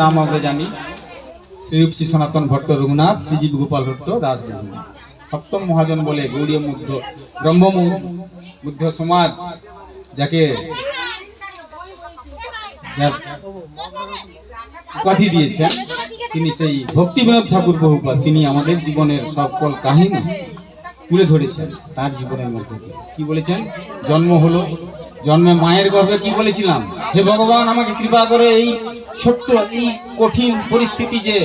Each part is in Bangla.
নাম আমরা জানি শ্রীরূপ শ্রী সনাতন ভট্ট রঘুনাথ, শ্রীজীব গোপাল ভট্ট দাস সপ্তম মহাজন বলে গৌড়ীয় মুগ্ধ ব্রহ্ম বুদ্ধ সমাজ, যাকে উপাধি দিয়েছেন, তিনি সেই ভক্তি বিনোদ ঠাকুর বহুপাত তিনি আমাদের জীবনের সকল কাহিনী তুলে ধরেছেন তার জীবনের মধ্যে কি বলেছেন? জন্ম হলো, জন্মে মায়ের গর্ভে কি বলেছিলাম? হে ভগবান, আমাকে কৃপা করে এই ছোট্ট এই কঠিন পরিস্থিতি যে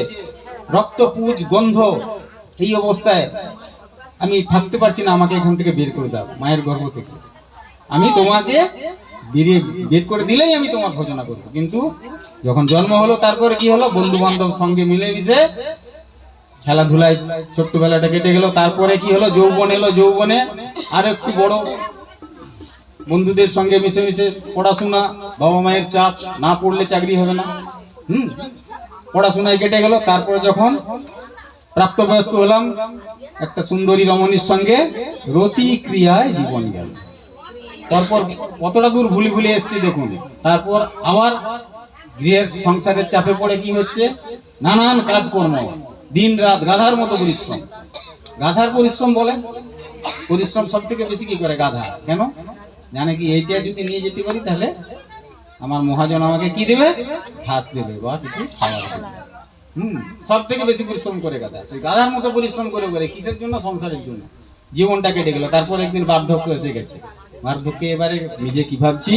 রক্তপুজ, গন্ধ, এই অবস্থায় আমি থাকতে পারছি না, আমাকে এখান থেকে বের করে দাও, মায়ের গর্ভ থেকে। আমি তোমাকে বেরিয়ে, বের করে দিলেই আমি তোমার ভোজনা করব। কিন্তু যখন জন্ম হলো, তারপরে কি হলো? বন্ধু বান্ধব সঙ্গে মিলে মিশে খেলাধুলায় ছোট্টবেলাটা কেটে গেল। তারপরে কি হলো? যৌবন এলো, যৌবনে আর একটু বড় বন্ধুদের সঙ্গে মিশে মিশে পড়াশোনা, বাবা মায়ের চাপ, না পড়লে চাকরি হবে না। হুম? পড়াশোনায় কেটে গেল, তারপরে যখন প্রাপ্তবয়স্ক হলাম, একটা সুন্দরী রমণীর সঙ্গে রতি ক্রিয়ায় জীবন গেল। তারপর কতটা দূর ভুলে ভুলে এসছি দেখুন। তারপর আবার গৃহের সংসারের চাপে পড়ে কি হচ্ছে? নানান কাজকর্ম দিন রাত গাধার মতো পরিশ্রম। গাধার পরিশ্রম বলে পরিশ্রম সব থেকে বেশি কি করে গাধা? কেন? জানে কি, এইটা যদি নিয়ে যেতে পারি তাহলে আমার মহাজন আমাকে কি দেবে? ঘাস দেবে, বা কিছু খাবার দেবে। হুম সব থেকে বেশি পরিশ্রম করে গাধা। সেই গাধার মতো পরিশ্রম করে করে কিসের জন্য? সংসারের জন্য। জীবনটা কেটে গেল, তারপর একদিন বার্ধক্য এসে গেছে। বার্ধক্যে এবারে নিজে কি ভাবছি?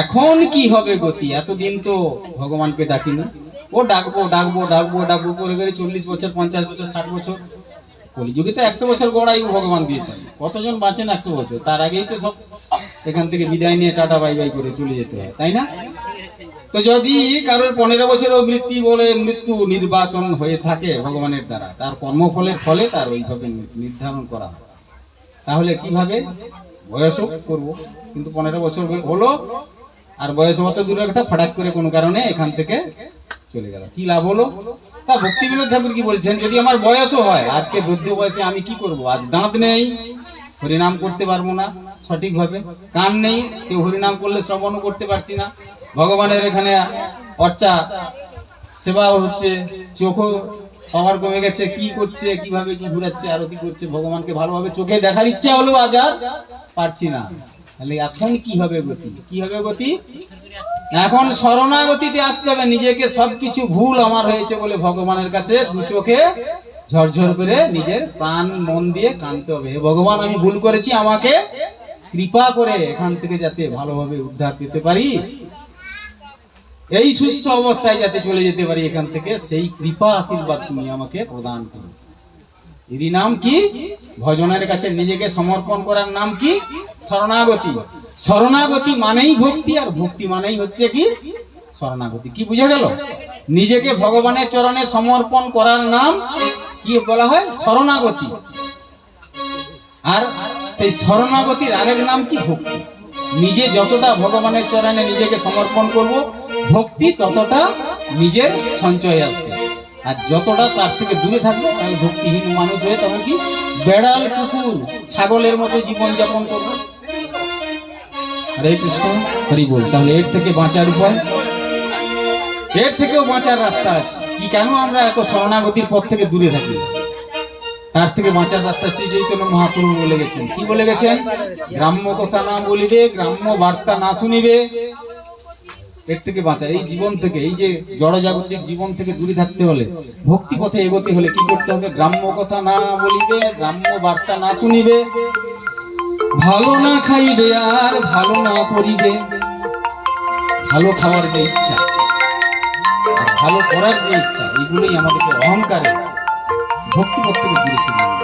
এখন কি হবে গতি? এতদিন তো ভগবানকে ডাকিনি। ও ডাকবো ডাকবো ডাকবো ডাকবো করে করে চল্লিশ বছর, পঞ্চাশ বছর, ষাট বছর। কলিযুগে তো একশো বছর গড়াই ভগবান দিয়েছেন। কতজন বাঁচেন একশো বছর? তার আগেই তো সব এখান থেকে বিদায় নিয়ে টাটা বাই বাই করে চলে যেতে হয়, তাই না? তো যদি কারোর পনেরো বছরও মৃত্যু বলে মৃত্যু নির্বাচন হয়ে থাকে ভগবানের দ্বারা, তার কর্মফলের ফলে তার ওইভাবে নির্ধারণ করা হয়। তাহলে কীভাবে? বয়সও করব। কিন্তু পনেরো বছর হলো, আর বয়স অত দূরের কথা, ফাটাক করে কোনো কারণে এখান থেকে চলে গেল। কি লাভ হলো? তা ভক্তি বিনোদ ঠাকুর কি বলছেন? যদি আমার বয়সও হয়, আজকে বৃদ্ধ বয়সে আমি কি করব? আজ দাঁত নেই, হরিনাম করতে পারব না। সঠিকভাবে। কান নেই, কেউ হরিনাম করলে শ্রবণও করতে পারছি না। ভগবানের এখানে অর্চা, সেবা হচ্ছে, চোখও পাওয়ার কমে গেছে, কি করছে, কীভাবে কি ঘুরাচ্ছে, আরতি করছে, ভগবানকে ভালোভাবে চোখে দেখার ইচ্ছা হলেও আজ আর পারছি না। তাহলে এখন কি হবে গতি? কি হবে গতি? এখন শরণাগতিতে আসতে হবে, নিজেকে সবকিছু ভুল আমার হয়েছে বলে ভগবানের কাছে দু চোখে ঝরঝর করে নিজের প্রাণ, মন দিয়ে কানতে হবে। ভগবান, আমি ভুল করেছি আমাকে? কৃপা করে এখান থেকে যাতে ভালোভাবে উদ্ধার পেতে পারি। এই সুস্থ অবস্থায় যাতে চলে যেতে পারি এখান থেকে, সেই কৃপা আশীর্বাদ তুমি আমাকে প্রদান করো। এরই নাম কি? ভজনের কাছে নিজেকে সমর্পণ করার নাম কি? শরণাগতি। শরণাগতি মানেই ভক্তি, আর ভক্তি মানেই হচ্ছে কি? শরণাগতি। কি বুঝে গেল? নিজেকে ভগবানের চরণে সমর্পণ করার নাম কি বলা হয়? শরণাগতি। আর সেই শরণাগতির আরেক নাম কি? ভক্তি। নিজে যতটা ভগবানের চরণে নিজেকে সমর্পণ করব, ভক্তি ততটা নিজের সঞ্চয় আসবে। আর যতটা তার থেকে দূরে থাকবে তাহলে ভক্তিহীন মানুষ হয়ে তখন কি? বেড়াল, কুকুর, ছাগলের মতো জীবন যাপন করবে। হরে কৃষ্ণ, হরি বল। তাহলে এর থেকে বাঁচার উপায়? এর থেকেও বাঁচার রাস্তা আছে। কি কেন আমরা এত শরণাগতির পথ থেকে দূরে থাকি? তার থেকে বাঁচার রাস্তা শ্রী চৈতন্য মহাপ্রভু বলে গেছেন। কি বলে গেছেন? গ্রাম্য কথা না বলিবে, গ্রাম্য বার্তা না শুনিবে। এর থেকে বাঁচা এই জীবন থেকে, এই যে জড়জাগতিক জীবন থেকে দূরে থাকতে হলে ভক্তি পথে এগোতে হলে কি করতে হবে? গ্রাম্য কথা না বলিবে, গ্রাম্য বার্তা না শুনিবে। ভালো না খাইবে আর ভালো না পড়িবে। ভালো খাওয়ার যে ইচ্ছা ভালো করার যে ইচ্ছা এইগুলোই আমাদেরকে অহংকারে ভক্তিপথ থেকে দূরে সরিয়ে নিয়ে যায়।